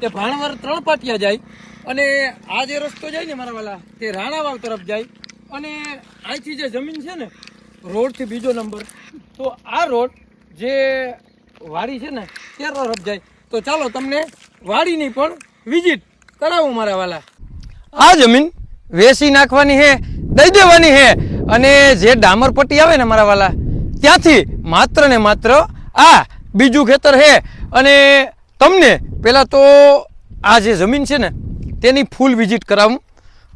તે ભાણવર ત્રણ પાટિયા જાય અને આ જે રસ્તો જાય ને મારા વાલા, તે રાણાવાવ તરફ જાય. અને અહીંથી જે જમીન છે ને રોડથી બીજો નંબર. તો આ રોડ જે વાડી છે ને તે તરફ જાય. તો ચાલો તમને વાડીની પણ વિઝિટ કરાવું મારા વાલા. આ જમીન વેસી નાખવાની હે, દઈ દેવાની હે. અને જે ડામર પટ્ટી આવે ને મારા વાલા, ત્યાંથી માત્ર ને માત્ર આ બીજું ખેતર હે. અને તમને પહેલાં તો આ જે જમીન છે ને, તેની ફૂલ વિઝિટ કરાવું.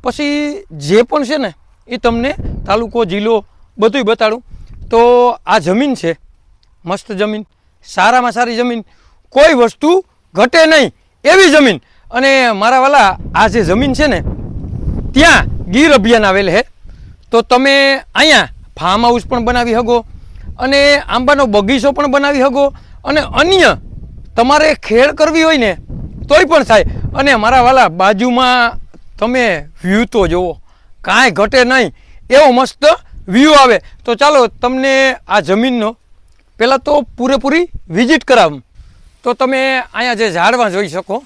પછી જે પણ છે ને, એ તમને તાલુકો, જિલ્લો બધું બતાડું. તો આ જમીન છે, મસ્ત જમીન, સારામાં સારી જમીન, કોઈ વસ્તુ ઘટે નહીં એવી જમીન. અને મારા વાલા, આ જે જમીન છે ને, ત્યાં ગીર અભિયાન આવેલ છે તો તમે અહીંયા ફાર્મ હાઉસ પણ બનાવી શકો, અને આંબાનો બગીચો પણ બનાવી શકો, અને અન્ય તમારે ખેડ કરવી હોય ને, તોય પણ થાય. અને મારા વાલા, બાજુમાં તમે વ્યૂ તો જુઓ. કાંઈ ઘટે નહીં. એવો મસ્ત વ્યૂ આવે. તો ચાલો, તમને આ જમીનનો પહેલાં તો પૂરેપૂરી વિઝિટ કરાવું. તો તમે અહીંયા જે ઝાડવા જોઈ શકો,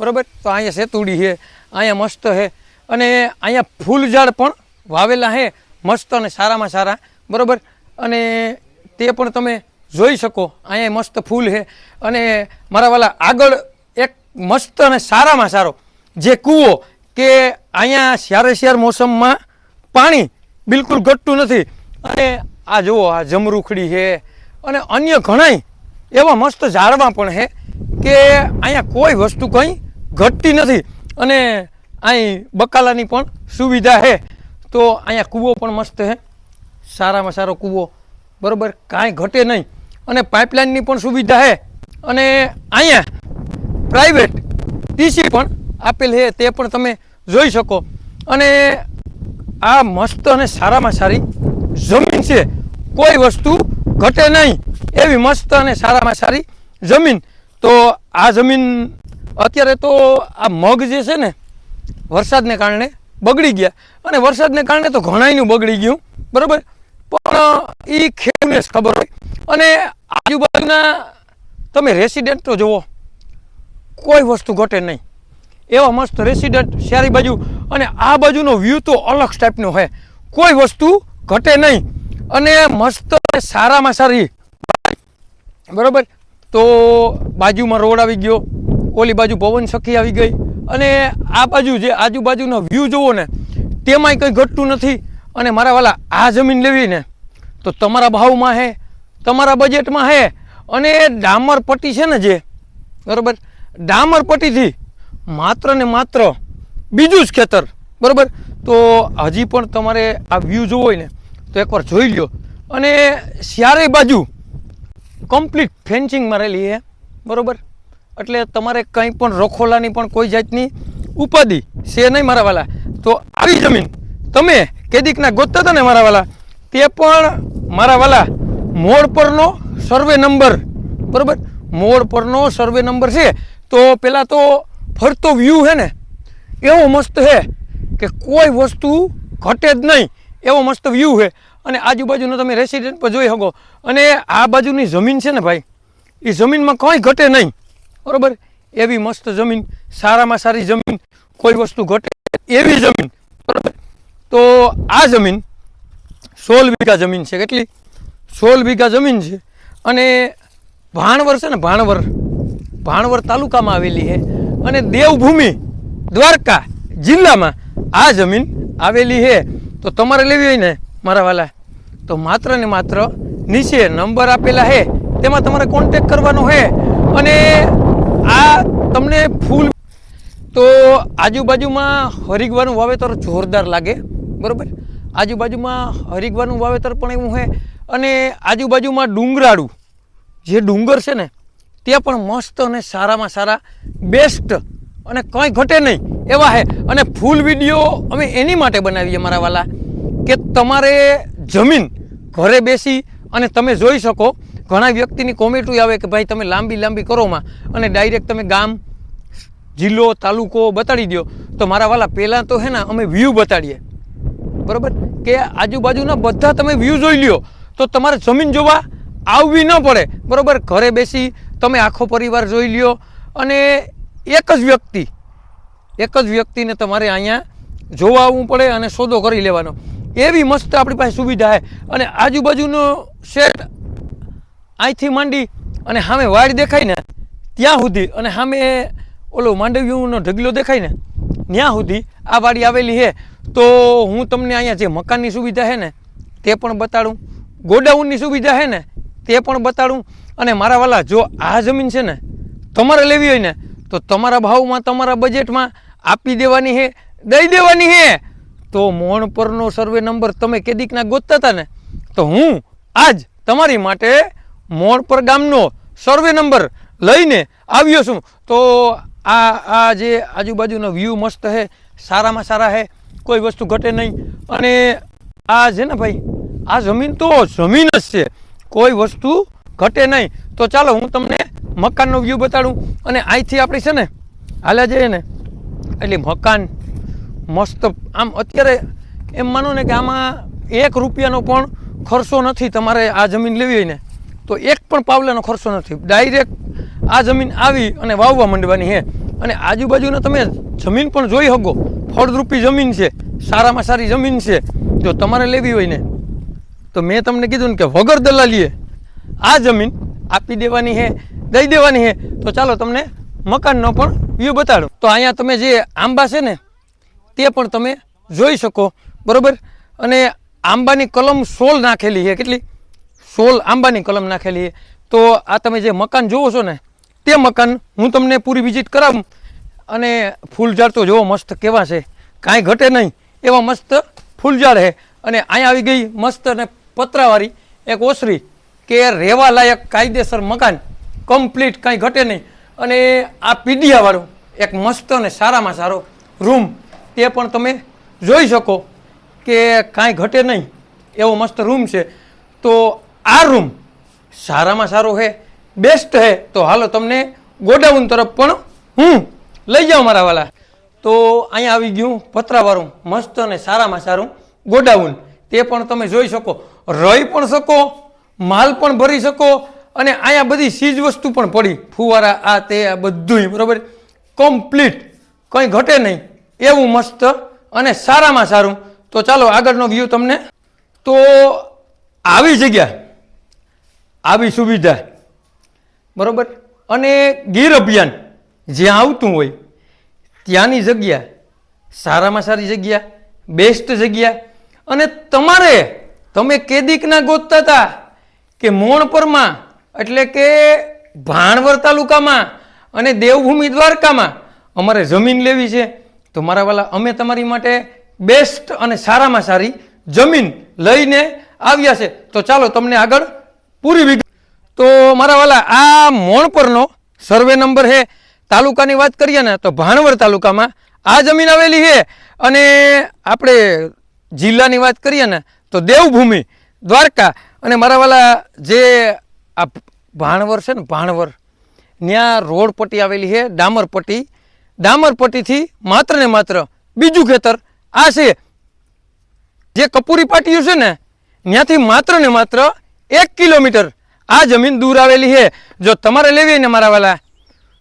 બરાબર? તો અહીંયા સેતુડી છે, અહીંયા મસ્ત છે. અને અહીંયા ફૂલ ઝાડ પણ વાવેલા છે, મસ્ત અને સારામાં સારા, બરાબર? અને તે પણ તમે જોઈ શકો. અહીંયા મસ્ત ફૂલ છે. અને મારા વાલા આગળ એક મસ્ત અને સારામાં સારો જે કૂવો કે અહીંયા સ્યારે સ્યાર મોસમમાં પાણી બિલકુલ ઘટતું નથી. અને આ જુઓ, આ જમરૂખડી છે. અને અન્ય ઘણાય એવા મસ્ત ઝાડવા પણ છે કે અહીંયા કોઈ વસ્તુ કંઈ ઘટતી નથી. અને અહીં બકાલાની પણ સુવિધા છે. તો અહીંયા કૂવો પણ મસ્ત છે. સારામાં સારો કૂવો. બરાબર, કાંઈ ઘટે નહીં. અને પાઇપલાઇનની પણ સુવિધા છે અને અહીંયા પ્રાઇવેટ ટીસી પણ આપેલ છે તે પણ તમે જોઈ શકો. અને આ મસ્ત અને સારામાં સારી જમીન છે. કોઈ વસ્તુ ઘટે નહીં એવી મસ્ત અને સારામાં સારી જમીન. તો આ જમીન અત્યારે તો આ મગ જે છે ને, વરસાદને કારણે બગડી ગયા. અને વરસાદને કારણે તો ઘણાયનું બગડી ગયું. બરાબર? પણ એ ખેડૂતને ખબર હોય. અને આજુબાજુના તમે રેસિડેન્ટ તો જુઓ, કોઈ વસ્તુ ઘટે નહીં. એવા મસ્ત રેસિડન્ટ શહેરી બાજુ અને આ બાજુનો વ્યૂ તો અલગ ટાઈપનો હોય કોઈ વસ્તુ ઘટે નહીં. અને મસ્ત સારામાં સારી. બરાબર? તો બાજુમાં રોડ આવી ગયો, ઓલી બાજુ પવન સખી આવી ગઈ અને આ બાજુ જે આજુબાજુનો વ્યૂ જુઓ ને, તેમાંય કંઈ ઘટતું નથી. અને મારા વાલા, આ જમીન લેવી ને તો તમારા ભાવમાં હે તમારા બજેટમાં હે. અને ડામર પટ્ટી છે ને જે, બરાબર? ડામર પટ્ટીથી માત્ર ને માત્ર બીજું જ ખેતર, બરાબર? તો હજી પણ તમારે આ વ્યૂ જોવો હોય ને, તો એકવાર જોઈ લો અને ચારેય બાજુ કમ્પ્લીટ ફેન્સિંગ મારેલી છે બરાબર? એટલે તમારે કંઈ પણ રખોલાની પણ કોઈ જાતની ઉપાધિ છે નહીં મારા વાલા. તો આવી જમીન તમે કેદીકના ગોતતા હતા ને મારા વાલા, તે પણ મારા વાલા મોડ પરનો સર્વે નંબર. બરાબર? મોડ પરનો સર્વે નંબર છે. તો પહેલાં તો ફરતો વ્યૂ છે ને, એવો મસ્ત છે કે કોઈ વસ્તુ ઘટે જ નહીં. એવો મસ્ત વ્યૂ છે. અને આજુબાજુનો તમે રેસિડેન્ટ પર જોઈ શકો. અને આ બાજુની જમીન છે ને ભાઈ, એ જમીનમાં કંઈ ઘટે નહીં. બરાબર? એવી મસ્ત જમીન, સારામાં સારી જમીન, કોઈ વસ્તુ ઘટે એવી જમીન. બરાબર? તો આ જમીન સોળ વીઘા જમીન છે. કેટલી? સોળ વીઘા જમીન છે. અને ભાણવર છે ને, ભાણવર. ભાણવર તાલુકામાં આવેલી છે. અને દેવભૂમિ દ્વારકા જિલ્લામાં આ જમીન આવેલી છે. તો તમારે લેવી હોય ને, મારા વાલા. તો માત્ર ને માત્ર નીચે નંબર આપેલા છે. તેમાં તમારે કોન્ટેક કરવાનો છે. અને આ તમને ફૂલ તો આજુબાજુમાં હરિગવાનું વાવેતર જોરદાર લાગે. બરાબર? આજુબાજુમાં હરિગવાનું વાવેતર પણ એવું છે અને આજુબાજુમાં ડુંગરાળું, જે ડુંગર છે ને તે પણ મસ્ત અને સારામાં સારા બેસ્ટ અને કંઈ ઘટે નહીં એવા છે અને ફૂલ વીડિયો અમે એની માટે બનાવીએ મારા વાલા, કે તમારે જમીન ઘરે બેસી અને તમે જોઈ શકો, ઘણા વ્યક્તિની કોમેન્ટો આવે કે ભાઈ તમે લાંબી લાંબી કરોમાં અને ડાયરેક્ટ તમે ગામ, જિલ્લો, તાલુકો બતાડી દો. તો મારા વાલા, પહેલાં તો હે ને અમે વ્યૂ બતાડીએ. બરાબર? કે આજુબાજુના બધા તમે વ્યૂ જોઈ લ્યો. તો તમારે જમીન જોવા આવવી ન પડે. બરાબર? ઘરે બેસી તમે આખો પરિવાર જોઈ લ્યો અને એક જ વ્યક્તિ, એક જ વ્યક્તિને તમારે અહીંયા જોવા આવવું પડે અને સોદો કરી લેવાનો. એવી મસ્ત આપણી પાસે સુવિધા છે. અને આજુબાજુનો શેડ અહીંથી માંડી અને સામે વાડ દેખાય ને, ત્યાં સુધી અને સામે ઓલો માંડવીનો ઢગલો દેખાય ને, ત્યાં સુધી આ વાડી આવેલી છે. તો હું તમને અહીંયા જે મકાનની સુવિધા છે ને, તે પણ બતાડું. ગોડાઉનની સુવિધા છે ને, તે પણ બતાડું. અને મારા વાલા, જો આ જમીન છે ને, તમારે લેવી હોય ને, તો તમારા ભાવમાં, તમારા બજેટમાં આપી દેવાની છે દઈ દેવાની છે તો મોણ પરનો સર્વે નંબર તમે કેદીકના ગોતતા હતા ને, તો હું આજ તમારી માટે મોણ પર ગામનો સર્વે નંબર લઈને આવ્યો છું. તો આ આ જે આજુબાજુનો વ્યૂ મસ્ત છે સારામાં સારા છે કોઈ વસ્તુ ઘટે નહીં. અને આ છે ને ભાઈ આ જમીન તો જમીન જ છે. કોઈ વસ્તુ ઘટે નહીં. તો ચાલો હું તમને મકાનનો વ્યૂ બતાડું. અને અહીંથી આપણી છે ને, હાલ્યા જઈએ ને, એટલે મકાન મસ્ત. આમ અત્યારે એમ માનો ને કે આમાં એક રૂપિયાનો પણ ખર્ચો નથી તમારે આ જમીન લેવી ને, તો એક પણ પાવલાનો ખર્ચો નથી. ડાયરેક્ટ આ જમીન આવી અને વાવવા માંડવાની છે અને આજુબાજુના તમે જમીન પણ જોઈ શકો. ફળદ્રુપી જમીન છે. સારામાં સારી જમીન છે. જો તમારે લેવી હોય ને તો મેં તમને કીધું ને કે વગર દલાલીએ આ જમીન આપી દેવાની છે, દઈ દેવાની છે. તો ચાલો તમને મકાનનો પણ વ્યૂ બતાડું. તો અહીંયા તમે જે આંબા છે ને, તે પણ તમે જોઈ શકો, બરાબર? અને આંબાની કલમ સોલ નાખેલી છે. કેટલી? સોલ આંબાની કલમ નાખેલી છે. તો આ તમે જે મકાન જોવો છો ને, તે મકાન હું તમને પૂરી વિઝિટ કરાવું. અને ફૂલઝાડ તો જોવો મસ્ત કેવા છે. કાંઈ ઘટે નહીં. એવા મસ્ત ફૂલઝાડ છે. અને અહીંયા આવી ગઈ મસ્ત અને પતરાવાળી, એક ઓસરી કે રહેવા લાયક કાયદેસર મકાન કમ્પ્લીટ કાંઈ ઘટે નહીં. અને આ પીડિયાવાળું એક મસ્ત અને સારામાં સારો રૂમ તે પણ તમે જોઈ શકો કે કાંઈ ઘટે નહીં એવો મસ્ત રૂમ છે. તો આ રૂમ સારામાં સારો છે બેસ્ટ છે તો હાલો તમને ગોડાઉન તરફ પણ હું લઈ જાઉં મારા વાલા. તો અહીંયા આવી ગયું પતરાવાળું મસ્ત અને સારામાં સારું ગોડાઉન. તે પણ તમે જોઈ શકો. રહી પણ શકો, માલ પણ ભરી શકો અને અહીંયા બધી ચીજ વસ્તુ પણ પડી. ફુવારા, આ તે, આ બધુંય, બરાબર? કમ્પ્લીટ કંઈ ઘટે નહીં. એવું મસ્ત અને સારામાં સારું. તો ચાલો, આગળનો વ્યૂ તમને. તો આવી જગ્યા. આવી સુવિધા. બરાબર? અને ગીર અભિયાન. જ્યાં આવતું હોય, ત્યાંની જગ્યા. સારામાં સારી જગ્યા. બેસ્ટ જગ્યા. અને તમારે તમે કેદીકના ગોતતા હતા કે મોણપરમાં, એટલે કે ભાણવર તાલુકામાં અને દેવભૂમિ દ્વારકામાં અમારે જમીન લેવી છે. તો મારા વાલા, અમે તમારી માટે બેસ્ટ અને સારામાં સારી જમીન લઈને આવ્યા છે. તો ચાલો તમને આગળ પૂરી વિગત. તો મારા વાલા, આ મોણપરનો સર્વે નંબર છે. તાલુકાની વાત કરીએ ને, તો ભાણવર તાલુકામાં આ જમીન આવેલી છે. અને આપણે જિલ્લાની વાત કરીએ ને તો દેવભૂમિ, દ્વારકા અને મારા વાલા જે આ ભાણવર છે ને, ભાણવર ત્યાં રોડ પટ્ટી આવેલી છે, ડામર પટ્ટી. ડામર માત્ર ને માત્ર બીજું ખેતર આ છે. જે કપૂરી પાટિયું છે ને ત્યાંથી માત્ર ને માત્ર એક કિલોમીટર આ જમીન દૂર આવેલી છે. જો તમારે લેવી ને મારા વાલા,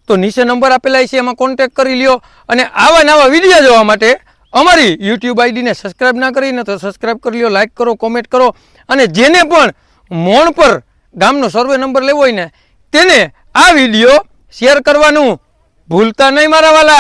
તો નીચે નંબર આપેલા છે, એમાં કોન્ટેક કરી લ્યો અને આવા નવા વિડીયા જોવા માટે અમારી યુટ્યુબ આઈડીને સબસ્ક્રાઈબ ના કરીને તો સબસ્ક્રાઇબ કરી લો લાઇક કરો કોમેન્ટ કરો અને જેને પણ મોણ પર ગામનો સર્વે નંબર લેવો હોય ને, તેને આ વીડિયો શેર કરવાનું ભૂલતા નહીં મારા વાલા.